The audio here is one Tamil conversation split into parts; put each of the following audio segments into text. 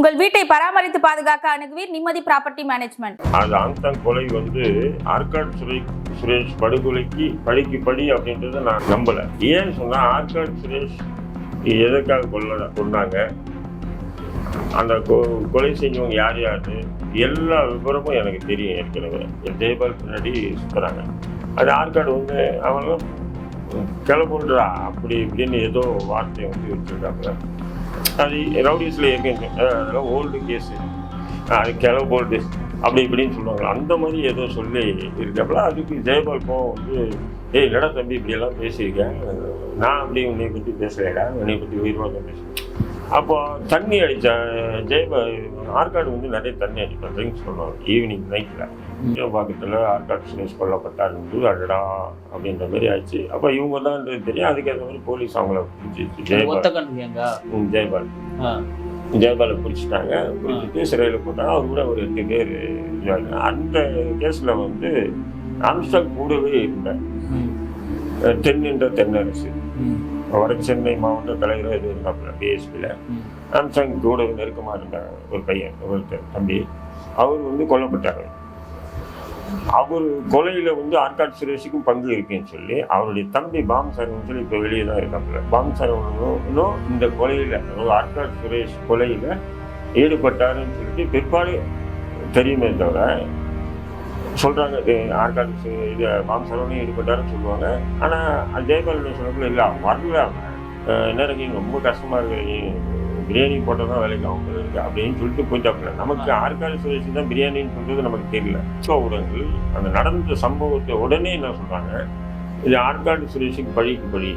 உங்கள் வீட்டை பராமரித்து பாதுகாக்க அணுகுவீர் நிம்மதி ப்ராப்பர்ட்டி மேனேஜ்மெண்ட். அது ஆங்காங் கொலை வந்து ஆற்காடு சுரேஷ் சுரேஷ் படுகொலைக்கு படிக்கு படி அப்படின்றத நான் நம்பல. ஏன்னு சொன்னா ஆற்காடு சுரேஷ் எதற்காக கொல்ல கொண்டாங்க? அந்த கொ- கொலை செஞ்சவங்க யார் யாரு? எல்லா விவரமும் எனக்கு தெரியும் ஏற்கனவே. என் ஜெயபால் பின்னாடி சுற்றுறாங்க அது ஆற்காடு வந்து அவங்களும் கிளம்புன்றா அப்படி இப்படின்னு ஏதோ வார்த்தையை வந்து வச்சுருக்காங்க அது ரவுடிஸில் இருக்குங்க அதெல்லாம் ஓல்டு கேஸு அது கிளவு போல்டு அப்படி இப்படின்னு சொல்லுவாங்க. அந்த மாதிரி ஏதோ சொல்லி இருக்கப்பல அதுக்கு ஜெயபால் கோவம் வந்து ஏய் என்னடா தம்பி இப்படியெல்லாம் பேசியிருக்கேன் நான் அப்படி உன்னை பற்றி பேசலைடா உன்னை பற்றி உயிர்வாதம் பேசுகிறேன் அப்போ தண்ணி அடித்தேன் ஜெயபால் ஆற்காடு வந்து நிறைய தண்ணி அடிப்பேன். ட்ரிங்க்ஸ் பண்ணுவாங்க ஈவினிங் நைட்டில் பக்கத்தில் ஆற்காடு சுரேஷ் கொல்லப்பட்டாருன்றது அடடா அப்படின்ற மாதிரி ஆயிடுச்சு. அப்போ இவங்க தான் தெரியும் அதுக்கேற்ற மாதிரி போலீஸ் அவங்கள பிடிச்சிச்சு ஜெயபால். ஜெயபால். ஜெயபாலை பிடிச்சிட்டாங்க. பிடிச்சிட்டு சிறையில் போட்டாங்க. அவர் கூட ஒரு எட்டு பேர் இதாங்க. அந்த கேஸில் வந்து ஆம்ஸ்டாக் கூடவே இருந்தேன். தென்னின்ற தென்னரசு. வட சென்னை மாவட்ட தலைவர் இது இருந்தாப்புல பிஎஸ்பியில் ம். ஆம்ஸ்டாங் கூட நெருக்கமாக இருந்த ஒரு பையன் ஒருத்தர் தம்பி. அவர் வந்து கொல்லப்பட்டார். அவர் கொலையில் வந்து ஆர்காட் சுரேஷுக்கும் பங்கு இருக்குன்னு சொல்லி அவருடைய தம்பி பாம் சரவன் சொல்லி இப்போ வெளியே தான் இருக்காங்க பாம் சரவணனும் இந்த கொலையில் அதாவது ஆர்காட் சுரேஷ் கொலையில் ஈடுபட்டாருன்னு சொல்லிட்டு பிற்பாடு தெரியுமே தவிர சொல்கிறாங்க ஆர்காட் சு- இது பாம் சரவணன் ஈடுபட்டாருன்னு சொல்லுவாங்க. ஆனால் ஜெயபால் சொல்லக்குள்ள இல்லை வரல அவன். என்ன இருக்கீங்க ரொம்ப கஷ்டமாக இருக்கு. பிரியாணி போட்டால் தான் வேலைக்கு அவங்க இருக்கு அப்படின்னு சொல்லிட்டு போயிட்டாப்புல நமக்கு ஆற்காடு சுரேஷ் தான் பிரியாணின்னு சொல்றது நமக்கு தெரியல. ஸோ ஊடகங்கள் அந்த நடந்த சம்பவத்தை உடனே என்ன சொல்றாங்க? இது ஆற்காடு சுரேஷுக்கு பழிக்கு பழி.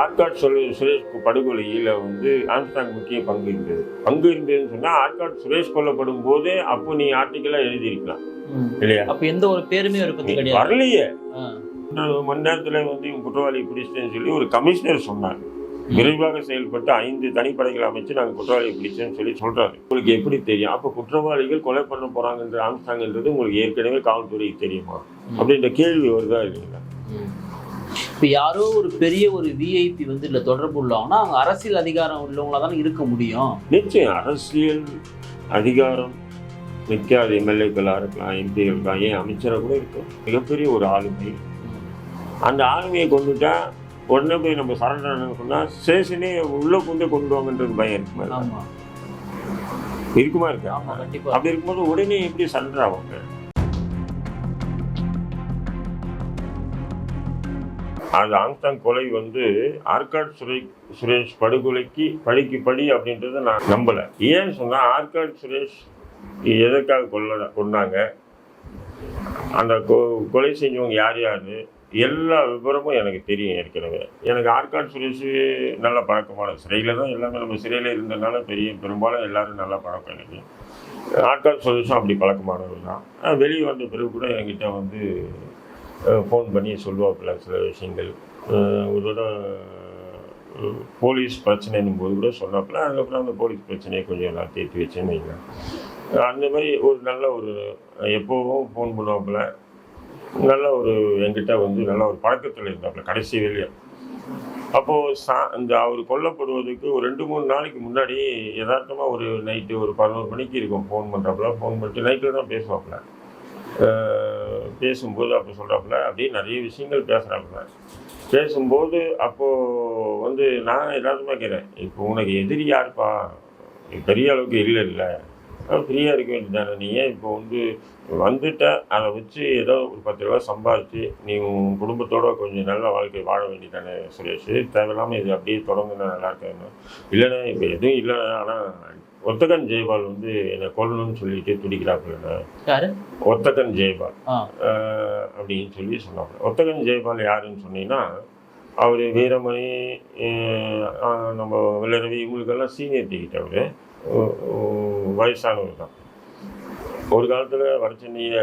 ஆற்காடு சுரே சுரேஷ் படுகொலையில் வந்து ஆம்ஸ்டாங் முக்கிய பங்கு இருந்தது. பங்கு இருந்ததுன்னு சொன்னால் ஆற்காடு சுரேஷ் கொல்லப்படும் போதே அப்போ நீ ஆர்டிக்கலாக எழுதியிருக்கலாம். இல்லையா? அப்ப எந்த ஒரு பேருமே வரலையே. மணி நேரத்தில் வந்து குற்றவாளி பிடிச்சிட்டேன்னு சொல்லி ஒரு கமிஷனர் சொன்னார். விரைவாக செயல்பட்டு ஐந்து தனிப்படைகள் அமைச்சு நாங்கள் குற்றவாளியை பிடிச்சேன்னு சொல்லி சொல்றாரு. உங்களுக்கு எப்படி தெரியும்? அப்போ குற்றவாளிகள் கொலை பண்ண போறாங்கன்ற ஆம்ஸ்டாங்கன்றது உங்களுக்கு ஏற்கனவே காவல்துறைக்கு தெரியுமா? அப்படின்ற கேள்வி வருதா இல்லைங்களா. இப்ப யாரோ ஒரு பெரிய ஒரு விஐபி வந்து இதுல தொடர்பு உள்ளவங்கன்னா அவங்க அரசியல் அதிகாரம் உள்ளவங்களா தானே இருக்க முடியும். நிச்சயம் அரசியல் அதிகாரம் நிற்காத எம்எல்ஏக்களாக இருக்கலாம் எம்பிகள் இருக்கலாம் ஏன் அமைச்சராக கூட இருக்கும் மிகப்பெரிய ஒரு ஆளுமை. அந்த ஆளுமையை கொண்டுட்டா உடனே போய் நம்ம சரண் சொன்னா ஸ்டேஷனே உள்ள கொண்டு கொண்டு வாங்கன்றது பயம் இருக்குமா இருக்குமா இருக்கா? அப்படி இருக்கும்போது உடனே எப்படி சண்டை ஆவாங்க? அது ஆங்ஸ்டாங் கொலை வந்து ஆற்காடு சுரே சுரேஷ் படுகொலைக்கு பழிக்கு படி அப்படின்றத நான் நம்பலை. ஏன்னு சொன்னா ஆற்காடு சுரேஷ் எதற்காக கொல்ல கொண்டாங்க அந்த கொலை செஞ்சவங்க யார் யார்? எல்லா விவரமும் எனக்கு தெரியும் ஏற்கனவே. எனக்கு ஆற்காடு சுரேஷ் நல்ல பழக்கமான சிறையில் தான் எல்லாமே நம்ம சிறையில் இருந்ததுனால பெரிய பெரும்பாலும் எல்லாரும் நல்ல பழக்கம் எனக்கு. ஆட்கால் சுரேஷும் அப்படி பழக்கமானவர் தான். வெளியே வந்த பிறகு கூட என்கிட்ட வந்து ஃபோன் பண்ணி சொல்லுவாப்புல சில விஷயங்கள். ஒரு தடவை போலீஸ் பிரச்சனைன்னும் போது கூட சொன்னாப்புல அதுக்கப்புறம் அந்த போலீஸ் பிரச்சனையை கொஞ்சம் நான் தேர்த்தி வச்சேன்னு வைங்களேன். அந்த மாதிரி ஒரு நல்ல ஒரு எப்போவும் ஃபோன் பண்ணுவாப்புல. நல்ல ஒரு என்கிட்ட வந்து நல்ல ஒரு பழக்கத்தில் இருந்தாப்புல கடைசி வெளியே அப்போது சா இந்த அவர் கொல்லப்படுவதற்கு ஒரு ரெண்டு மூணு நாளைக்கு முன்னாடி யதார்த்தமாக ஒரு நைட்டு ஒரு பதினோரு மணிக்கு இருக்கும் ஃபோன் பண்ணுறாப்புல ஃபோன் பண்ணிட்டு நைட்டில் தான் பேசுவாப்புல. பேசும்போது அப்போ சொல்கிறாப்புல அப்படியே நிறைய விஷயங்கள் பேசுகிறாப்புல பேசும்போது அப்போது வந்து நான் எல்லாத்துமே கேட்குறேன் இப்போ உனக்கு எதிரி யாருப்பா? பெரிய அளவுக்கு இல்லை இல்லை. ஃப்ரீயாக இருக்க வேண்டியதானே நீ ஏன் இப்போ வந்து வந்துட்ட அதை வச்சு ஏதோ ஒரு பத்து ரூபா சம்பாதிச்சு நீ உன் குடும்பத்தோட கொஞ்சம் நல்ல வாழ்க்கை வாழ வேண்டியதானே சுரேஷ்? தேவையில்லாமல் இது அப்படியே தொடங்குனா நல்லா இருக்காது இல்லைண்ணே இப்போ எதுவும் இல்லைண்ணே ஆனால் ஒத்தகன் ஜெயபால் வந்து என்னை கொல்லணும்னு சொல்லிட்டு துடிக்கிறாப்புலண்ணே. யாரு? ஒத்தகன் ஜெயபால். அப்படின்னு சொல்லி சொன்னாங்க ஒத்தகன் ஜெயபால் யாருன்னு சொன்னீங்கன்னா அவர் வீரமணி நம்ம வெள்ளரவி இவங்களுக்கெல்லாம் சீனியர் டிக்கெட் அவர். வயசானவர் தான். ஒரு காலத்தில் வடச்சென்னையை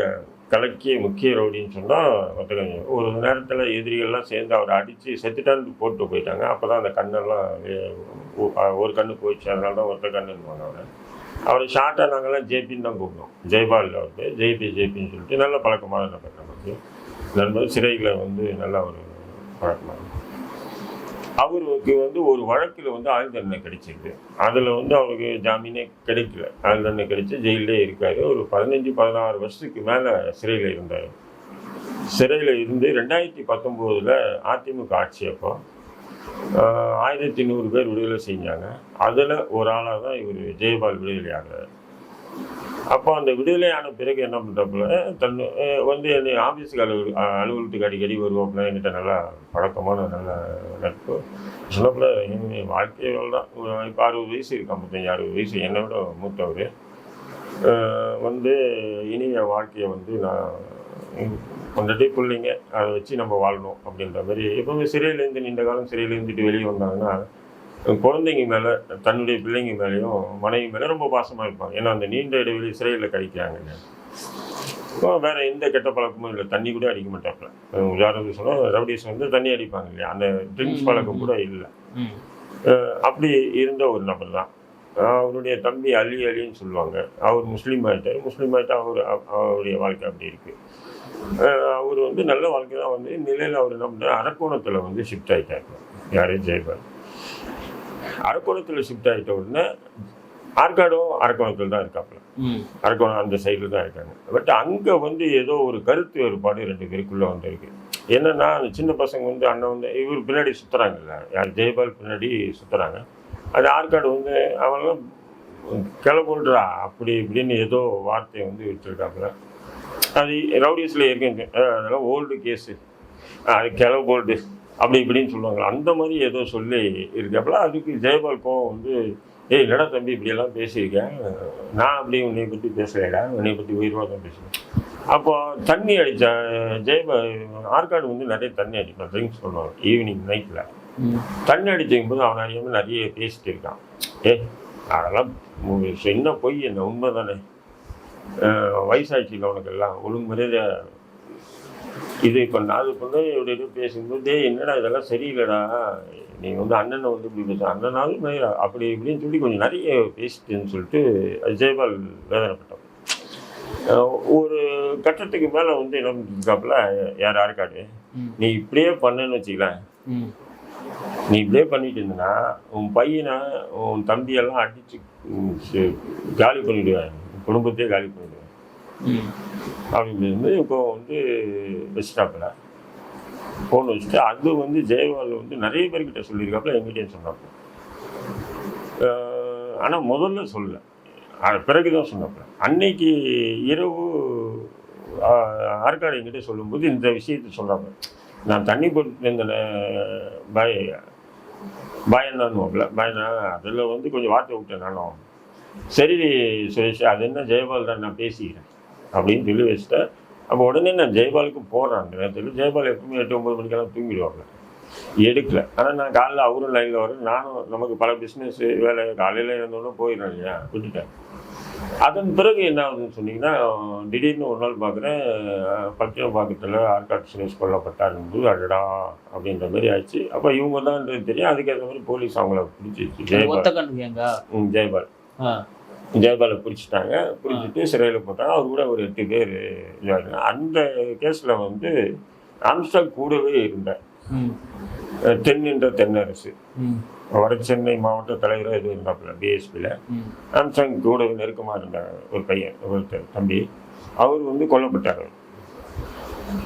கலக்கிய முக்கிய ரவுடின்னு சொன்னால் ஒத்தகன் ஒரு நேரத்தில் எதிரிகள்லாம் சேர்ந்து அவரை அடித்து செத்துட்டான்னு போட்டு போயிட்டாங்க. அப்போ தான் அந்த கண்ணெல்லாம் ஒரு கண்ணு போயிடுச்சு. அதனால தான் ஒத்த கண்ணுன்னு அவரை. அவரை ஷார்ட்டாக நாங்கள்லாம் ஜேபின்னு தான் கூப்பிடுவோம். ஜெய்பால் அவருக்கு ஜேபி ஜேபின்னு சொல்லிட்டு நல்ல பழக்கமான நபர் நமக்கு. நண்பர் சிறையில் வந்து நல்ல ஒரு பழக்கமாக அவருக்கு வந்து ஒரு வழக்கில் வந்து ஆயுள் தண்டனை கிடைச்சிருக்கு. அதில் வந்து அவருக்கு ஜாமீனே கிடைக்கல. ஆயுள் தண்டனை கிடைச்சி ஜெயிலே இருக்காரு. ஒரு பதினஞ்சு பதினாறு வருஷத்துக்கு மேலே சிறையில் இருந்தார். சிறையில் இருந்து ரெண்டாயிரத்தி பத்தொம்போதில் அதிமுக ஆட்சி அப்போ ஆயிரத்தி நூறு பேர் விடுதலை செஞ்சாங்க. அதில் ஒரு ஆளாக தான் இவர் ஜெயபால் விடுதலை ஆகிறார் அப்போ அந்த விடுதலையான பிறகு என்ன பண்ணுறப்பல தன் வந்து என்னை ஆஃபீஸுக்கு அலுவல் அலுவலகத்துக்கு அடிக்கடி வருவாப்புல. என்கிட்ட நல்லா பழக்கமான நல்ல நட்பு. சொன்னப்பல என் வாழ்க்கையில் தான். இப்போ அறுபது வயசு இருக்கா முப்பத்தஞ்சு அறுபது வயசு. என்னை விட மூத்தவர். வந்து இனி என் வாழ்க்கையை வந்து நான் கொண்டுட்டே பிள்ளைங்க அதை வச்சு நம்ம வாழணும் அப்படின்ற மாதிரி. எப்பவுமே சிறையிலேருந்து நீண்ட காலம் சிறையில் இருந்துட்டு வெளியே வந்தாங்கன்னா குழந்தைங்க மேலே தன்னுடைய பிள்ளைங்க மேலேயும் மனைவி மேலே ரொம்ப பாசமாக இருப்பாங்க. ஏன்னா அந்த நீண்ட இடைவெளி சிறையில் கழிக்கிறாங்க. வேற எந்த கெட்ட பழக்கமும் இல்லை. தண்ணி கூட அடிக்க மாட்டாப்புல. உதாரணத்துக்கு சொன்னால் ரவுடிஸ் வந்து தண்ணி அடிப்பாங்க இல்லையா? அந்த ட்ரிங்க்ஸ் பழக்கம் கூட இல்லை. அப்படி இருந்த ஒரு நபர் தான். அவருடைய தம்பி அலி அலின்னு சொல்லுவாங்க. அவர் முஸ்லீம் ஆகிட்டார் முஸ்லீம் ஆகிட்டா அவர் அவ- அவருடைய வாழ்க்கை அப்படி இருக்கு. அஹ் அவர் வந்து நல்ல வாழ்க்கை தான் வந்து நிலையில் அவர் என்ன அரக்கோணத்தில் வந்து ஷிஃப்ட் ஆகிட்டார் யாரே? ஜெயபால். அரக்கோணத்தில் ஷிஃப்ட் ஆகிட்ட உடனே ஆற்காடும் அரக்கோணத்தில் தான் இருக்காப்புல. அரக்கோணம் அந்த சைடில் தான் இருக்காங்க. பட் அங்கே வந்து ஏதோ ஒரு கருத்து வேறுபாடு ரெண்டு பேருக்குள்ளே வந்திருக்கு. என்னன்னா அந்த சின்ன பசங்க வந்து அண்ணன் வந்து இவர் பின்னாடி சுற்றுறாங்கல்ல யார் ஜெயபால் பின்னாடி சுற்றுறாங்க அது ஆற்காடு வந்து அவங்களாம் கிளம்புன்றா அப்படி இப்படின்னு ஏதோ வார்த்தையை வந்து வச்சுருக்காப்புல அது ரவுடிஸில் இருக்கு அதெல்லாம் ஓல்டு கேஸு அது கிளவு போல்டு அப்படி இப்படின்னு சொல்லுவாங்க அந்த மாதிரி ஏதோ சொல்லி இருக்காப்புல அதுக்கு ஜெயபால் கோவம் வந்து ஏய் என்னடா தம்பி இப்படியெல்லாம் பேசியிருக்கேன் நான் அப்படி உன்னை பற்றி பேசலைடா உன்னை பற்றி உயிர்வாக தான் பேசுகிறேன் அப்போ தண்ணி அடித்த ஜெயபா ஆற்காடு வந்து நிறைய தண்ணி அடிப்பான் ட்ரிங்க்ஸ் பண்ணுவாங்க ஈவினிங் நைட்டில். தண்ணி அடிச்சுக்கும் போது அவன் அறியாமல் நிறைய பேசிட்டு இருக்கான். ஏ அதெல்லாம் என்ன பொய் என்ன உண்மை தானே? வயசாட்சியில் உனக்கு எல்லாம் ஒழுங்கு மரியாதை இது அது பண்ண இப்படி இப்படி பேசும்போது "டேய், என்னடா இதெல்லாம் சரியில்லைடா நீ வந்து அண்ணனை வந்து இப்படி பேச அண்ணனாலும் அப்படி இப்படின்னு சொல்லி கொஞ்சம் நிறைய பேசிட்டுன்னு சொல்லிட்டு ஜெயபால் வேதனைப்பட்டான் அஹ் ஒரு கட்டத்துக்கு மேலே வந்து என்ன பண்ணிருக்காப்புல யார் ஆற்காடு ம். நீ இப்படியே பண்ணேன்னு வச்சுக்கலாம். நீ இப்படியே பண்ணிட்டு இருந்தனா உன் பையனை உன் தம்பியெல்லாம் சே- காலி பண்ணிடுவேன் உன் குடும்பத்தையே காலி பண்ணிடுவேன் ம். அப்படின்னு இப்போ வந்து வச்சுட்டாப்புல. ஃபோன் வச்சுட்டு அது வந்து ஜெயவால் வந்து நிறைய பேர்கிட்ட சொல்லியிருக்காப்புல எங்கிட்டயும் சொன்னாப்புல. ஆனால் முதல்ல சொல்லலை. அது பிறகு தான் சொன்னாப்புல. அன்னைக்கு இரவு ஆற்காடு என்கிட்ட சொல்லும்போது இந்த விஷயத்தை சொல்கிறாங்க நான் தண்ணி போட்டு இருந்தேன் பாய் பயந்தான்னு பயனா அதில் வந்து கொஞ்சம் வார்த்தை விட்டேன் நானும். சரி சுரேஷ் அது என்ன ஜெயபால் தான் நான் பேசிக்கிறேன். அப்படின்னு சொல்லி வச்சுட்டேன் அப்போ உடனே நான் ஜெயபாலுக்கு போகிறேன் அந்த நேரத்தில் ஜெயபால் எப்பவுமே எட்டு ஒம்பது மணிக்கெல்லாம் தூங்கிடுவாங்க. எடுக்கல. ஆனால் நான் காலைல அவரும் லைனில் வரேன் நானும் நமக்கு பல பிஸ்னஸ் வேலை காலையில் இருந்தோன்னே போயிடுறேன் இல்லையா? விட்டுட்டேன். அதன் பிறகு என்ன ஆகுதுன்னு சொன்னீங்கன்னா திடீர்னு ஒரு நாள் பார்க்குறேன் பட்டினம் பாக்கத்தில் ஆர்காட் சுரேஷ் கொல்லப்பட்டாருங்கும்போது அடடா அப்படின்ற மாதிரி ஆச்சு அப்போ இவங்க தான் தெரியும். அதுக்கேற்ற மாதிரி போலீஸ் அவங்கள பிடிச்சிச்சு ஜெயபால். ஜெயபால். ஆ. ஜெயபாலை பிடிச்சிட்டாங்க. பிடிச்சிட்டு சிறையில் போட்டாங்க. அவர் கூட ஒரு எட்டு பேர் இதாங்க அந்த கேஸில் வந்து ஆம்ஸ்டாக் கூடவே. அஹ் தென்னின்ற தென்னரசு. வட சென்னை மாவட்ட தலைவராக இது இருந்தாப்புல பிஎஸ்பியில். ஆம்ஸ்டாங் கூட நெருக்கமாக இருந்தாங்க ஒரு பையன் ஒருத்தர் தம்பி. அவர் வந்து கொல்லப்பட்டார்.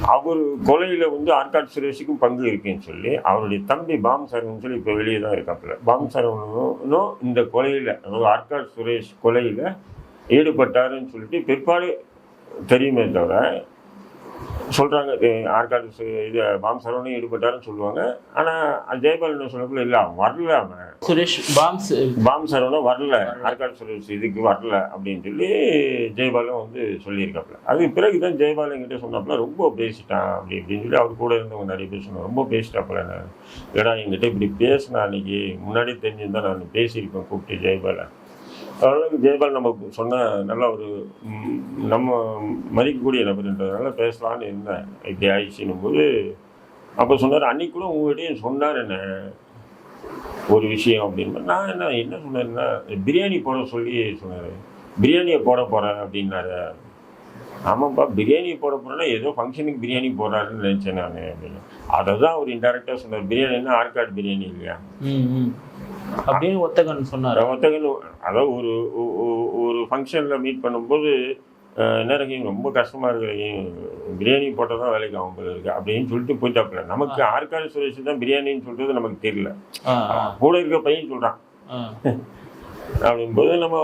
அவர் கொலையில் வந்து ஆர்காட் சுரேஷுக்கும் பங்கு இருக்குன்னு சொல்லி அவருடைய தம்பி பாம் சரவணன் சொல்லி இப்போ வெளியே தான் இருக்காப்புல. பாம் சரவணனும் இந்த கொலையில் அதாவது ஆர்காட் சுரேஷ் கொலையில் ஈடுபட்டாருன்னு சொல்லிட்டு பிற்பாடு தெரியுமே தவிர சொல்கிறாங்க ஆற்காடு இது பாம் சரவணையும் ஈடுபட்டாருன்னு சொல்லுவாங்க. ஆனால் ஜெயபால் என்ன சொல்லப்பல இல்லை அவன் வரல அவன். சுரேஷ் பாம்ஸ் பாம் சரவணன் வரல ஆற்காடு சுரேஷ் இதுக்கு வரல அப்படின்னு சொல்லி ஜெயபாலும் வந்து சொல்லியிருக்காப்புல அது பிறகு தான் ஜெயபால் என்கிட்ட சொன்னாப்புல ரொம்ப பேசிட்டான் அப்படி இப்படின்னு சொல்லி அவர் கூட இருந்தவங்க நிறைய பேர் சொன்னாங்க ரொம்ப பேசிட்டாப்புல ஏடா என்கிட்ட இப்படி பேசினா அன்னைக்கு முன்னாடி தெரிஞ்சிருந்தா நான் பேசியிருப்பேன் கூப்பிட்டு ஜெயபாலை. அதனால ஜெயபால் நமக்கு சொன்ன நல்ல ஒரு நம்ம மதிக்கக்கூடிய நபர்ன்றதுனால பேசலான்னு இருந்தேன். இப்படி ஆயிடுச்சுன்னும் போது அப்போ சொன்னார் அன்னைக்கு கூட உங்கள்கிட்டயும் சொன்னார் என்ன? ஒரு விஷயம் அப்படின்னு நான் என்ன என்ன சொன்னேன்னா பிரியாணி போட சொல்லி சொன்னார். பிரியாணியை போட போகிறேன் அப்படின்னாரு. ஆமாப்பா பிரியாணி போட போகிறேன்னா ஏதோ ஃபங்க்ஷனுக்கு பிரியாணி போடுறாருன்னு நினச்சேன் நான் அப்படின்னு. அதை தான் அவர் இன்டெரக்டாக சொன்னார். பிரியாணின்னா ஆர்காட் பிரியாணி இல்லையா? அப்படின்னு ஒத்தகன் சொன்னார்? ஒருத்தங்க அதாவது ஒரு ஒரு ஃபங்க்ஷனில் மீட் பண்ணும்போது என்ன ரொம்ப கஷ்டமாக இருக்கு பிரியாணி போட்டால் தான் வேலைக்கு ஆகும் போல இருக்கு அப்படின்னு சொல்லிட்டு போயிட்டாப்புல. நமக்கு ஆர்காட் சுரேஷ் தான் பிரியாணின்னு சொல்றது நமக்கு தெரியல. கூட இருக்க பையன் சொல்கிறான். அப்படிங்கும்போது நம்ம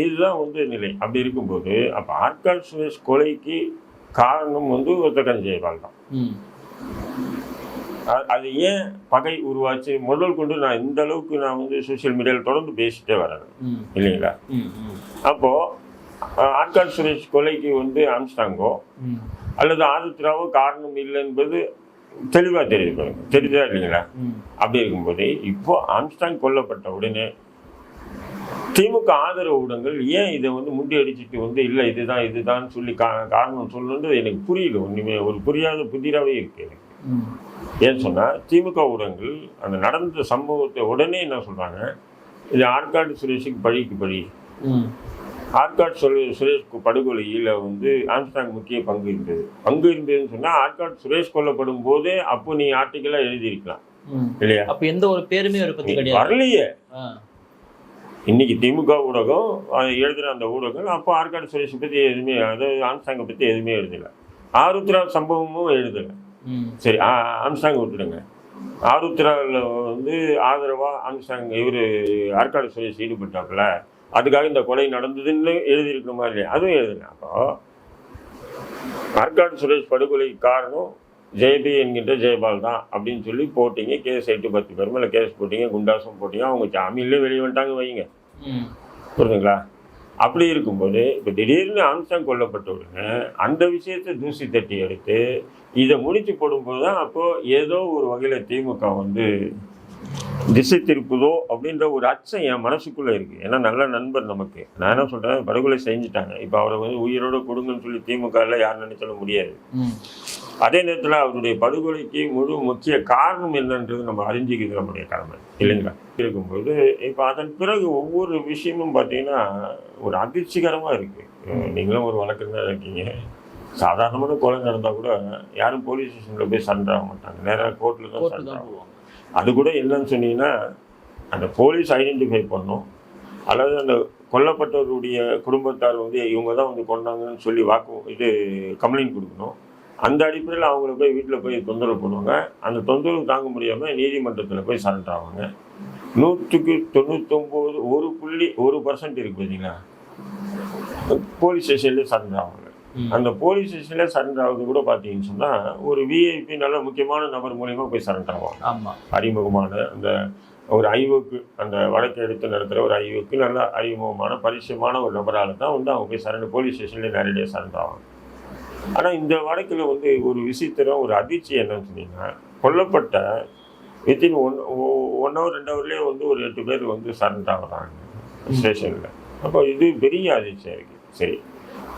இதுதான் வந்து நிலை. அப்படி இருக்கும்போது அப்போ ஆர்காட் சுரேஷ் கொலைக்கு காரணம் வந்து ஒத்தக்கன் ஜெயபால் தான். அது ஏன் பகை உருவாச்சு? முதல் கொண்டு நான் இந்த அளவுக்கு நான் வந்து சோஷியல் மீடியாவில் தொடர்ந்து பேசிட்டே வரேன். இல்லைங்களா? ம், ம், அப்போ அஹ், ஆட்காட் சுரேஷ் கொலைக்கு வந்து ஆம்ஸ்டாங்கோ அல்லது ஆதித்யாவோ காரணம் இல்லை என்பது தெளிவாக தெரியுது பாருங்க. தெரியுதா இல்லைங்களா. அப்படி இருக்கும்போது இப்போ ஆம்ஸ்டாங் கொல்லப்பட்ட உடனே திமுக ஆதரவு ஊடகங்கள் ஏன் இதை வந்து முண்டி அடிச்சுட்டு வந்து இல்லை இதுதான் இதுதான் சொல்லி கா காரணம் சொல்லணுன்றது எனக்கு புரியல. ஒன்றுமே ஒரு புரியாத புதிராகவே இருக்கு எனக்கு. ஏன்னு சொன்னால் திமுக ஊடகங்கள் அந்த நடந்த சம்பவத்தை உடனே என்ன சொல்கிறாங்க இது ஆற்காடு சுரேஷுக்கு பழிக்கு பழி. ஆற்காடு சுரே சுரேஷ் படுகொலையில் வந்து ஆம்ஸ்டாங் முக்கிய பங்கு இருந்தது பங்கு இருந்ததுன்னு சொன்னால் ஆற்காடு சுரேஷ் கொல்லப்படும் போதே அப்போ நீ ஆர்டிக்கலாக எழுதியிருக்கலாம். இல்லையா அப்ப எந்த ஒரு பேருமே கிடையாது வரலையே. இன்னைக்கு திமுக ஊடகம் எழுதுன அந்த ஊடகம் அப்போ ஆற்காடு சுரேஷை பற்றி எதுவுமே அதாவது ஆம்ஸ்டாங்கை பற்றி எதுவுமே எழுதலை ஆருத்ரா சம்பவமும் எழுதலை. சரி ஆ- ஆம்ஸ்டாங் விட்டுடுங்க. ஆருத்ராவில் வந்து ஆதரவாக ஆம்ஸ்டாங் இவர் ஆற்காடு சுரேஷ் ஈடுபட்டாப்புல. அதுக்காக இந்த கொலை நடந்ததுன்னு எழுதியிருக்கிற மாதிரி அதுவும் எழுதுங்க. அப்போ ஆற்காடு சுரேஷ் படுகொலைக்கு காரணம் ஜெயபி என்கின்ற ஜெயபால் தான் அப்படின்னு சொல்லி போட்டீங்க. கேஸ் எட்டு பத்து பேர் மேலே கேஸ் போட்டீங்க குண்டாசம் போட்டீங்க. அவங்க ஜாமீன்லேயே வெளியே வந்துட்டாங்க வைங்க. புரியுதுங்களா அப்படி இருக்கும்போது இப்போ திடீர்னு ஆம்ஸ்டாங் கொல்லப்பட்ட உடனே அந்த விஷயத்தை தூசி தட்டி எடுத்து இதை முடிச்சு போடும்போது தான் அப்போது ஏதோ ஒரு வகையில் திமுக வந்து திசை திருப்புதோ அப்படின்ற ஒரு அச்சம் என் மனசுக்குள்ளே இருக்குது ஏன்னா நல்ல நண்பர் நமக்கு. நான் என்ன சொல்கிறேன் படுகொலை செஞ்சுட்டாங்க. இப்போ அவரை வந்து உயிரோட கொடுங்கன்னு சொல்லி திமுகவில் யார் நினைச்சாலும் முடியாது. அதே நேரத்தில் அவருடைய படுகொலைக்கு முழு முக்கிய காரணம் என்னன்றது நம்ம அறிஞ்சிக்கிறது நம்முடைய கடமை இல்லைங்களா? இருக்கும்போது இப்போ அதன் பிறகு ஒவ்வொரு விஷயமும் பார்த்தீங்கன்னா ஒரு அதிர்ச்சிகரமாக இருக்குது நீங்களும் ஒரு வழக்கறிஞர் இருக்கீங்க. சாதாரணமான கொலை நடந்தால் கூட யாரும் போலீஸ் ஸ்டேஷனில் போய் சண்டை ஆக மாட்டாங்க. நேராக கோர்ட்டில் தான் சண்டை ஆகும் அது கூட என்னன்னு சொன்னீங்கன்னா அந்த போலீஸ் ஐடென்டிஃபை பண்ணும். அல்லது அந்த கொல்லப்பட்டவருடைய குடும்பத்தார் வந்து இவங்க தான் வந்து கொண்டாங்கன்னு சொல்லி வாக்கு இது கம்ப்ளைண்ட் கொடுக்கணும். அந்த அடிப்படையில் அவங்கள போய் வீட்டில் போய் தொந்தரவு பண்ணுவாங்க. அந்த தொந்தரவு தாங்க முடியாமல் நீதிமன்றத்தில் போய் சரண்டர் ஆவாங்க. நூற்றுக்கு தொண்ணூத்தொம்பது ஒரு புள்ளி ஒரு பர்சன்ட் இருக்கு பார்த்தீங்களா போலீஸ் ஸ்டேஷன்லேயே சரண்டர் ஆவாங்க. அந்த போலீஸ் ஸ்டேஷன்லேயே சரண்டர் ஆகுது கூட பார்த்தீங்கன்னு சொன்னால் ஒரு விஐபி நல்ல முக்கியமான நபர் மூலியமா போய் சரண்டர் ஆவாங்க. ஆமா. அறிமுகமான அந்த ஒரு ஐஓக்கு அந்த வழக்கை எடுத்து நடத்துகிற ஒரு ஐஓக்கு நல்ல அறிமுகமான பரிச்சயமான ஒரு நபரால் தான் வந்து அவங்க போய் சரண் போலீஸ் ஸ்டேஷன்லேயே நேரடியாக சரண்டர் ஆவாங்க. ஆனால் இந்த வழக்கில் வந்து ஒரு விசித்திரம் ஒரு அதிர்ச்சி என்னன்னு சொன்னீங்கன்னா கொல்லப்பட்ட வித்தின் ஒன் ஒன் ஹவர் ரெண்டு ஹவர்லேயே வந்து ஒரு எட்டு பேர் வந்து சரண்டர் ஆகுறாங்க ஸ்டேஷனில். அப்போ இது பெரிய அதிர்ச்சியாக இருக்குது சரி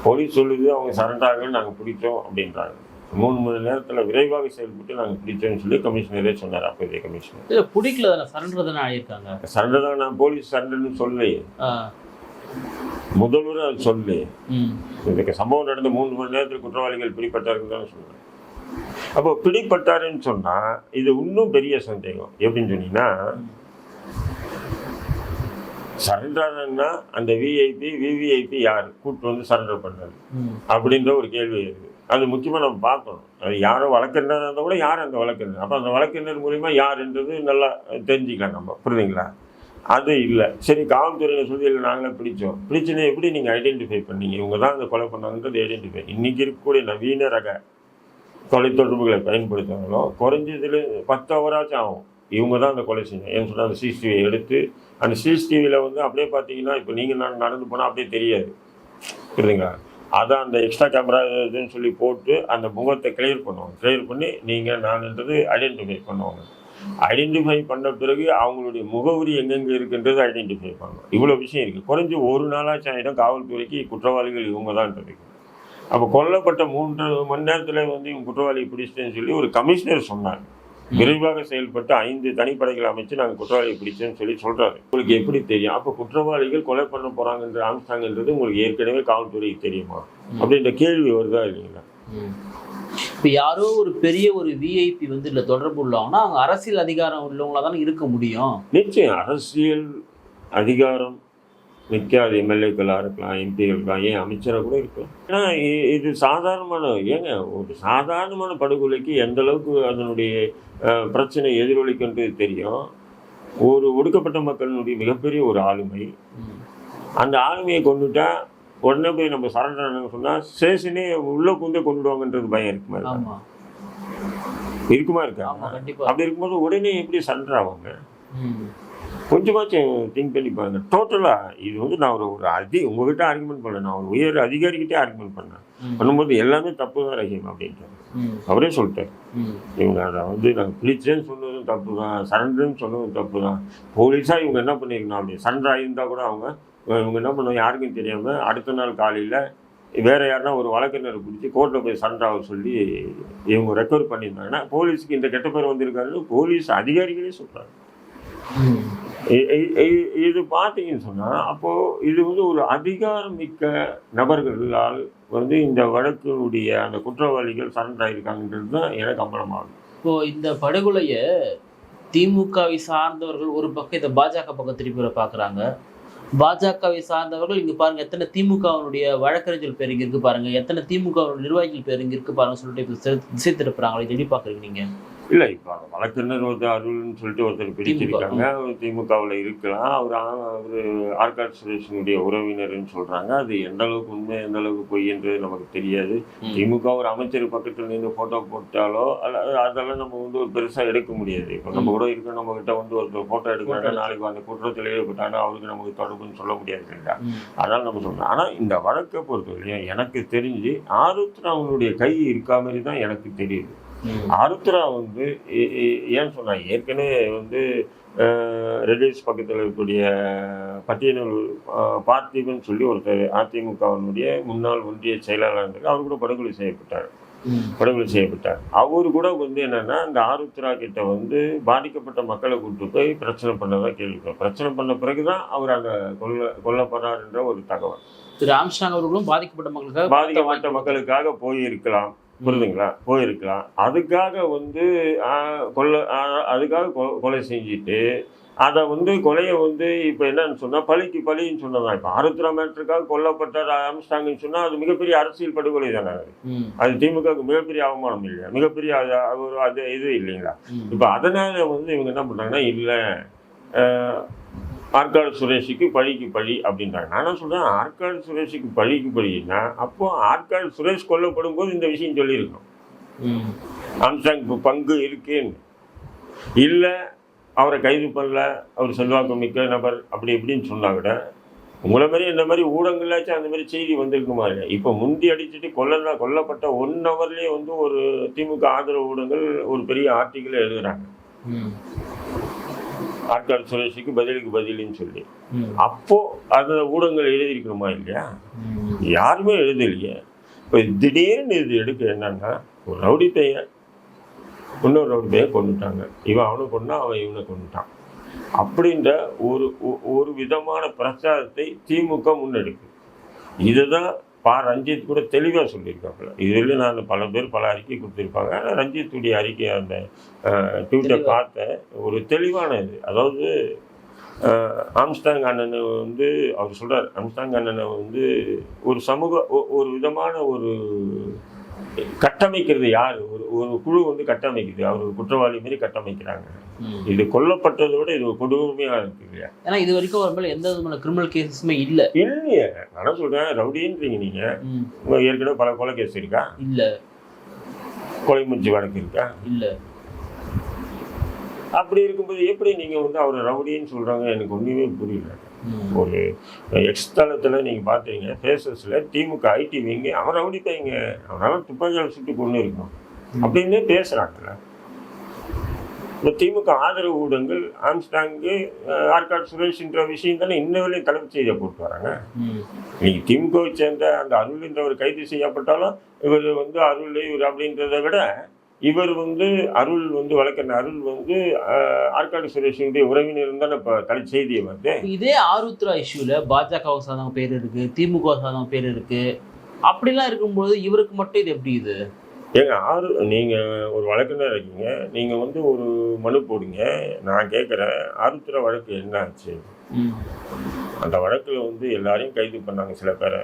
போலீஸ் சொல்லுது அவங்க சரண்டர் ஆகல நாங்கள் பிடிச்சோம் அப்படின்றாங்க. மூணு மணி நேரத்தில் விரைவாக செயல்பட்டு நாங்கள் பிடிச்சோம்னு சொல்லி கமிஷனரே சொன்னார். அப்போதைய கமிஷனர். இல்ல பிடிக்கல தானே சரண்டர் தானே ஆகியிருக்காங்க? சண்டை தான் நான் போலீஸ் சண்டைன்னு சொல்லலையே. முதல்வர் அது சொல்லு. இதுக்கு சம்பவம் நடந்த மூணு மணி நேரத்தில் குற்றவாளிகள் பிடிப்பட்டார்கள் தான் சொன்னேன் அப்போ பிடிப்பட்டாருன்னு சொன்னா இது இன்னும் பெரிய சந்தேகம். எப்படின்னு சொன்னீங்கன்னா சரண்டர்னா அந்த விஐபி விவிஐபி யார்? கூட்டு வந்து சரண்டர் பண்ணது ம். அப்படின்ற ஒரு கேள்வி இருக்கு. அது முக்கியமாக நம்ம பார்க்கணும். அது யாரோ வழக்கறிஞர் இருந்தால் கூட யார் அந்த வழக்கறிஞர்? அப்போ அந்த வழக்கறிஞர் மூலிமா யாருன்றது நல்லா தெரிஞ்சுக்கலாம் நம்ம. புரியுதுங்களா? அது இல்லை. சரி காவல்துறையில் சொல்லி இல்லை நாங்களே பிடிச்சோம். பிடிச்சதை எப்படி நீங்கள் ஐடென்டிஃபை பண்ணீங்க? இவங்க தான் அந்த கொலை பண்ணாங்கன்றது ஐடென்டிஃபை இன்றைக்கி இருக்கக்கூடிய நவீன ரக தொலைத்தொடர்புகளை பயன்படுத்துகிறாங்களோ குறைஞ்சதில் பத்து ஹவராச்சும் ஆகும். இவங்க தான் அந்த கொலை செஞ்சோம் ஏன்னு சொன்னால் அந்த சிசிடிவியை எடுத்து அந்த சிசிடிவியில் வந்து அப்படியே பார்த்தீங்கன்னா இப்போ நீங்கள் நான் நடந்து போனால் அப்படியே தெரியாது. புரியுதுங்களா? அதான் அந்த எக்ஸ்ட்ரா கேமரா இதுன்னு சொல்லி போட்டு அந்த முகத்தை கிளியர் பண்ணுவாங்க. கிளியர் பண்ணி நீங்கள் நான்ன்றது ஐடென்டிஃபை பண்ணுவாங்க. ஐடென்டிஃபை பண்ண பிறகு அவங்களுடைய முகவரி எங்கெங்கே இருக்குன்றது ஐடென்டிஃபை பண்ணுவோம் இவ்வளோ விஷயம் இருக்குது குறைஞ்ச ஒரு நாளாச்சும் ஆகிடும் காவல்துறைக்கு குற்றவாளிகள் இவங்க தான்ன்றது அப்போ கொல்லப்பட்ட மூன்று மணி நேரத்தில் வந்து இவங்க குற்றவாளி பிடிச்சிட்டேன்னு சொல்லி ஒரு கமிஷனர் சொன்னார் விரைவாக செயல்பட்டு ஐந்து தனிப்படைகள் அமைச்சு நாங்கள் குற்றவாளியை பிடிச்சோன்னு சொல்லி சொல்றாரு. உங்களுக்கு எப்படி தெரியும்? அப்போ குற்றவாளிகள் கொலை பண்ண போறாங்கன்ற ஆம்ஸ்டாங்கன்றது உங்களுக்கு ஏற்கனவே காவல்துறைக்கு தெரியுமா? அப்படின்ற கேள்வி வருதா இல்லைங்களா? இப்போ யாரோ ஒரு பெரிய ஒரு விஐபி வந்து இல்லை தொடர்பு உள்ளவங்கன்னா அவங்க அரசியல் அதிகாரம் உள்ளவங்களா தானே இருக்க முடியும். நிச்சயம் அரசியல் அதிகாரம் நிற்காத எம்எல்ஏக்களாக இருக்கலாம் எம்பிகள் இருக்கலாம் ஏன் அமைச்சராக கூட இருக்கலாம். ஏன்னா இ- இது சாதாரணமான ஏங்க ஒரு சாதாரணமான படுகொலைக்கு எந்த அளவுக்கு அதனுடைய பிரச்சனை எதிரொலிக்குன்றது தெரியும். ஒரு ஒடுக்கப்பட்ட மக்களினுடைய மிகப்பெரிய ஒரு ஆளுமை. அந்த ஆளுமையை கொண்டுட்டா உடனே போய் நம்ம சரண்டர் சொன்னால் ஸ்டேஷனே உள்ள பூந்தே கொண்டுடுவாங்கன்றது பயம் இருக்குமா இருக்கா? இருக்குமா இருக்கா? அப்படி இருக்கும்போது உடனே எப்படி சரண்டர் ஆவாங்க. கொஞ்சமாச்சும் திங்க் பண்ணி பாருங்க. டோட்டலாக இது வந்து நான் ஒரு ஒரு அதி உங்ககிட்ட ஆர்குமெண்ட் பண்ணல. நான் ஒரு உயர் அதிகாரிகிட்டே ஆர்குமெண்ட் பண்ணேன். பண்ணும்போது எல்லாமே தப்பு தான் ரஹீம் அப்படின்ட்டு. அவரே சொல்லிட்டார். ம். இவங்க அதை வந்து நாங்கள் பிடிச்சேன்னு சொன்னதும் தப்பு தான் சரண்டர்னு சொன்னதும் தப்பு தான் போலீஸாக இவங்க என்ன பண்ணியிருக்கணும் அப்படி? சரண்டர் ஆகியிருந்தா கூட அவங்க இவங்க என்ன பண்ணுவோம் யாருக்கும் தெரியாமல் அடுத்த நாள் காலையில் வேற யாருன்னா ஒரு வழக்கறிஞரை பிடிச்சி கோர்ட்டில் போய் சண்டாக சொல்லி இவங்க ரெக்கவர் பண்ணியிருந்தாங்கன்னா போலீஸுக்கு இந்த கெட்ட பேர் வந்திருக்காருன்னு போலீஸ் அதிகாரிகளே சொல்கிறாங்க இது பார்த்தீங்கன்னு சொன்னால் அப்போது இது வந்து ஒரு அதிகாரமிக்க நபர்களால் வந்து இந்த வழக்கினுடைய அந்த குற்றவாளிகள் சரண்டர் ஆகியிருக்காங்கன்றது தான் எனக்கு அம்பலமாகும் இப்போ இந்த படுகொலையை திமுகவை சார்ந்தவர்கள் ஒரு பக்கம் இதை பாஜக பக்கம் திருப்பி பார்க்குறாங்க. பாஜகவை சார்ந்தவர்கள் இங்க பாருங்க எத்தனை திமுகவினுடைய வழக்கறிஞர்கள் பேர் இங்க இருக்கு பாருங்க எத்தனை திமுக நிர்வாகிகள் பேர் இங்க இருக்கு பாருங்க சொல்லிட்டு இப்போ திசை- திருப்புறாங்களே எப்படி பாக்குறீங்க நீங்கள் இல்லை இப்போ அந்த வழக்கறிஞர் ஒருத்தர் அருள்னு சொல்லிட்டு ஒருத்தர் பிடிச்சிருக்காங்க திமுகவில் இருக்கலாம். அவர் அவர் ஆர்காட் சுரேஷனுடைய உறவினர்னு சொல்கிறாங்க அது எந்த அளவுக்கு உண்மை எந்த அளவுக்கு பொய்ன்றது நமக்கு தெரியாது. திமுக ஒரு அமைச்சர் பக்கத்தில் நின்று ஃபோட்டோ போட்டாலோ அல்ல அதெல்லாம் நம்ம வந்து ஒரு பெருசாக எடுக்க முடியாது. இப்போ நம்ம கூட இருக்க நம்ம கிட்ட வந்து ஒருத்தர் ஃபோட்டோ எடுக்கிறாங்க நாளைக்கு அந்த குற்றத்தில் ஈடுபட்டாங்கன்னா அவருக்கு நமக்கு தொடர்புன்னு சொல்ல முடியாது இல்லையா ம். அதான் நம்ம சொல்றோம். ஆனால் இந்த வழக்கை பொறுத்தவரையும் எனக்கு தெரிஞ்சு ஆருத்ராவுடைய கை இருக்கா மாதிரி தான் எனக்கு தெரியுது. ம். ஆருத்ரா வந்து ஏ- ஏ- ஏன் சொன்னா ஏற்கனவே வந்து ரெடியூஸ் பக்கத்தில் இருக்கக்கூடிய பட்டியலூர் பார்த்திபன் சொல்லி ஒருத்தர் அதிமுகவினுடைய முன்னாள் ஒன்றிய செயலாளர் இருந்தார் அவர் கூட படுகொலை செய்யப்பட்டார். படுகொலை செய்யப்பட்டார். அவர் கூட வந்து என்னன்னா இந்த ஆருத்ரா கிட்ட வந்து பாதிக்கப்பட்ட மக்களை கூப்பிட்டு போய் பிரச்சனை பண்ணதா கேள்விப்பட்டோம். பிரச்சனை பண்ண பிறகுதான் அவர் அந்த கொல்ல கொல்லப்படுறாருன்ற ஒரு தகவல். திரு ராம்ஸ்டாங் அவர்களும் பாதிக்கப்பட்ட மக்களுக்காக பாதிக்கப்பட்ட மக்களுக்காக போயிருக்கலாம். புரியுதுங்களா போயிருக்கலாம். அதுக்காக வந்து ஆஹ், அதுக்காக கொ- கொலை செஞ்சுட்டு அதை வந்து கொலையை வந்து இப்போ என்னன்னு சொன்னால் பழிக்கு பழின்னு சொன்னதான் இப்போ ஆருத்ரா மேட்டருக்காக கொல்லப்பட்டார் ஆரம்பிச்சிட்டாங்கன்னு சொன்னால் அது மிகப்பெரிய அரசியல் படுகொலை தானே அது. திமுகவுக்கு மிகப்பெரிய அவமானம் இல்லையா? மிகப்பெரிய அது அது ஒரு அது இது இல்லைங்களா. இப்போ அதனால வந்து இவங்க என்ன பண்ணுறாங்கன்னா இல்லை ஆற்காடு சுரேஷுக்கு பழிக்கு பழி அப்படின்றாங்க. நான் என்ன சொல்கிறேன் ஆற்காடு சுரேஷுக்கு பழிக்கு பழின்னா அப்போ ஆற்காடு சுரேஷ் கொல்லப்படும் போது இந்த விஷயம் சொல்லியிருக்கணும். ம். ஆம்ஸ்டாங் பங்கு இருக்குன்னு. இல்லை அவரை கைது பண்ணல அவர் செல்வாக்கு மிக்க நபர் அப்படி இப்படின்னு சொன்னா விட உங்களை மாதிரி இந்த மாதிரி ஊடகங்களாச்சும் அந்த மாதிரி செய்தி வந்திருக்குமா இல்லையா? இப்போ முந்தி அடிச்சுட்டு கொல்ல கொல்லப்பட்ட ஒன் ஹவர்லேயே வந்து ஒரு திமுக ஆதரவு ஊடகங்கள் ஒரு பெரிய ஆர்டிக்கல் எழுதுறாங்க. ம். ஆட்காடு சுரேஷுக்கு பதிலுக்கு பதிலுன்னு சொல்லி. அப்போ அந்த ஊடகங்கள் எழுதியிருக்கணுமா இல்லையா. யாருமே எழுதலையே இப்போ திடீர்னு இது எடுக்க என்னன்னா ஒரு ரவுடி பையன் இன்னொரு ரவுடி பையன் கொண்டுட்டாங்க இவன் அவனை கொண்டா அவன் இவனை கொண்டுட்டான் அப்படின்ற ஒரு ஒரு விதமான பிரச்சாரத்தை திமுக முன்னெடுக்குது இதுதான் பா ரஞ்சித் கூட தெளிவாக சொல்லியிருக்காப்புல. இதில் நான் பல பேர் பல அறிக்கை கொடுத்துருப்பாங்க. ஆனால் ரஞ்சித்துடைய அறிக்கை அந்த ட்விட்டர் தெளிவா. பார்த்த ஒரு தெளிவான இது. அதாவது ஆம்ஸ்டாங் அண்ணனை வந்து அவர் சொல்றார் ஆம்ஸ்டாங் அண்ணனை வந்து ஒரு சமூக ஒரு விதமான ஒரு கட்டமைக்கிறது யார்? ஒரு ஒரு குழு வந்து கட்டமைக்குது. அவர் ஒரு குற்றவாளி மாதிரி கட்டமைக்கிறாங்க. இது கொல்லப்பட்டதை விட இது ஒரு கொடுமையா இருக்கு இல்லையா? ஏன்னா இது வரைக்கும் அவர் மேல எந்த விதமான கிரிமினல் கேசஸுமே இல்ல. இல்லையே. நான் சொல்றேன். ரவுடின்றீங்க நீங்க. ம். உங்க ஏற்கனவே பல கொலை கேஸ் இருக்கா? இல்ல. கொலை முயற்சி வழக்கு இருக்கா? இல்ல. அப்படி இருக்கும்போது எப்படி நீங்க வந்து அவர் ரவுடின்னு சொல்றாங்க? எனக்கு ஒண்ணுமே புரியல. ஒரு எக்ஸ் தளத்தில் நீங்கள் பார்த்தீங்க ஃபேஸஸில் திமுக ஐடி விங்க அவன் ரவுடி பையங்க அவனால துப்பாக்கியால் சுட்டு கொண்டு இருக்கணும் அப்படின்னே பேசுகிறாங்கல்ல இந்த திமுக ஆதரவு ஊடகங்கள் ஆம்ஸ்டாங்கு ஆர்காட் சுரேஷ்ன்ற விஷயம் தானே இன்ன வரையும் தலைமைச் செய்தியை போட்டு வராங்க. இன்னைக்கு திமுகவை சேர்ந்த அந்த அருள் என்றவர் கைது செய்யப்பட்டாலும் இவர் வந்து அருள் இவர் அப்படின்றத விட இவர் வந்து அருள் வந்து வழக்கறிஞர் அருள் வந்து ஆற்காடு சுரேஷனுடைய உறவினர் தான் இப்போ தலை செய்தியை வந்து. இதே ஆருத்ரா இஷ்யூல பாஜக சாதவங்க பேர் இருக்கு திமுக சாதவங்க பேர் இருக்கு. அப்படிலாம் இருக்கும்போது இவருக்கு மட்டும் இது எப்படி இது? ஏங்க ஆறு நீங்கள் ஒரு வழக்கறிஞர் இருக்கீங்க நீங்கள் வந்து ஒரு மனு போடுங்க நான் கேட்குறேன் ஆருத்ரா வழக்கு என்ன ஆச்சு. அந்த வழக்கில் வந்து எல்லாரையும் கைது பண்ணாங்க சில பேரை.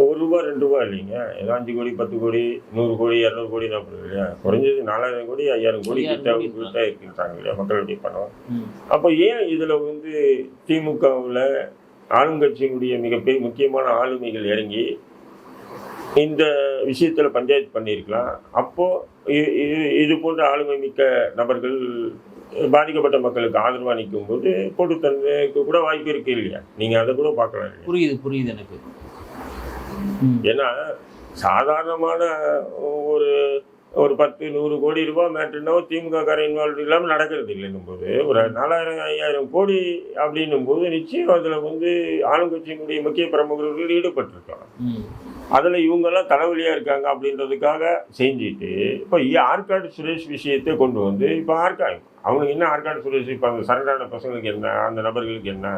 ஒரு ரூபா ரெண்டு ரூபா இல்லைங்க. ஏதோ அஞ்சு கோடி பத்து கோடி நூறு கோடி இரநூறு கோடி தான் அப்படி இல்லையா குறைஞ்சது நாலாயிரம் கோடி ஐயாயிரம் கோடி கிட்ட கோடி கிட்ட இருக்கின்றாங்க இல்லையா மக்களுடைய பணம். அப்போ ஏன் இதில் வந்து திமுகவில் ஆளுங்கட்சியினுடைய மிகப்பெரிய முக்கியமான ஆளுமைகள் இறங்கி இந்த விஷயத்தில் பஞ்சாயத்து பண்ணியிருக்கலாம்? அப்போது இது போன்ற ஆளுமை மிக்க நபர்கள் பாதிக்கப்பட்ட மக்களுக்கு ஆதரவாக நிற்கும்போது போட்டு தந்ததுக்கு கூட வாய்ப்பு இருக்கு இல்லையா? நீங்கள் அதை கூட பார்க்கலாம் புரியுது புரியுது எனக்கு. ஏன்னா சாதாரணமான ஒரு ஒரு பத்து நூறு கோடி ரூபாய் மேட்ருன்னா திமுக கார இன்வால்வ் இல்லாமல் நடக்கிறது இல்லைன்னும் போது ஒரு நாலாயிரம் ஐயாயிரம் கோடி அப்படின்னும் போது நிச்சயம் அதில் வந்து ஆளுங்கட்சியினுடைய முக்கிய பிரமுகர்கள் ஈடுபட்டிருக்காங்க ம். அதில் இவங்கெல்லாம் தலைவலியாக இருக்காங்க அப்படின்றதுக்காக செஞ்சுட்டு இப்போ ஆற்காடு சுரேஷ் விஷயத்தை கொண்டு வந்து இப்போ ஆற்காடு அவனுக்கு என்ன ஆற்காடு சுரேஷ் இப்போ அந்த சரண்டான பசங்களுக்கு என்ன அந்த நபர்களுக்கு என்ன.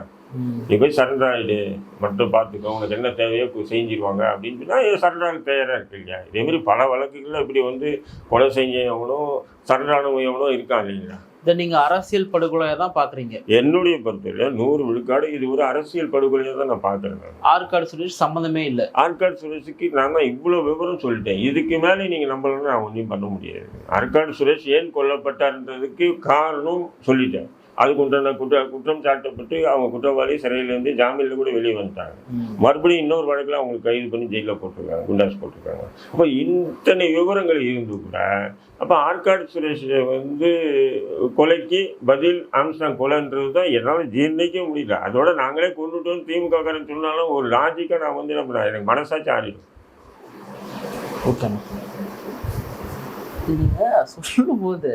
நீ போய் சரண்டர் ஆகிடு மட்டும் பார்த்துக்கோ உனக்கு என்ன தேவையோ செஞ்சிருவாங்க அப்படின்னு சொன்னால் சரண்டராக தயாராக இருக்கு இல்லையா? இதேமாரி பல வழக்குகளில் இப்படி வந்து கொலை செஞ்சவனும் சரண்டானவனும் இருக்கான் இல்லைங்களா? இதை நீங்க அரசியல் படுகொலையா தான் பாக்குறீங்க. என்னுடைய பொறுத்தவரை நூறு விழுக்காடு இது ஒரு அரசியல் படுகொலையாக தான் நான் பார்க்குறேன் ஆற்காடு சுரேஷ் சம்மந்தமே இல்லை. ஆற்காடு சுரேஷுக்கு நான் தான் இவ்வளோ விவரம் சொல்லிட்டேன். இதுக்கு மேலே நீங்கள் நம்பலன்னா நான் ஒன்றும் பண்ண முடியாது. ஆற்காடு சுரேஷ் ஏன் கொல்லப்பட்டார்ன்றதுக்கு காரணம் சொல்லிட்டேன். அதுக்கு உண்டான குற்ற குற்றம் சாட்டப்பட்டு அவங்க குற்றவாளி சிறையிலேருந்து ஜாமீனில் கூட வெளியே வந்துட்டாங்க. மறுபடியும் இன்னொரு வழக்கில் அவங்களுக்கு கைது பண்ணி ஜெயிலில் போட்டிருக்காங்க குண்டாஸ் போட்டிருக்காங்க. அப்போ இத்தனை விவரங்கள் இருந்து கூட அப்போ ஆற்காடு சுரேஷ் வந்து கொலைக்கு பதில் ஆம்ஸ்டாங் கொலைன்றது தான் என்னால் ஜீர்ணிக்க முடியல. அதோட நாங்களே கொண்டுட்டோம் திமுக காரன் சொன்னாலும் ஒரு லாஜிக்காக நான் வந்து என்ன பண்ண எனக்கு மனசாட்சி ஆடிடும் ஓகேண்ணா நீங்க சொல்லும் போது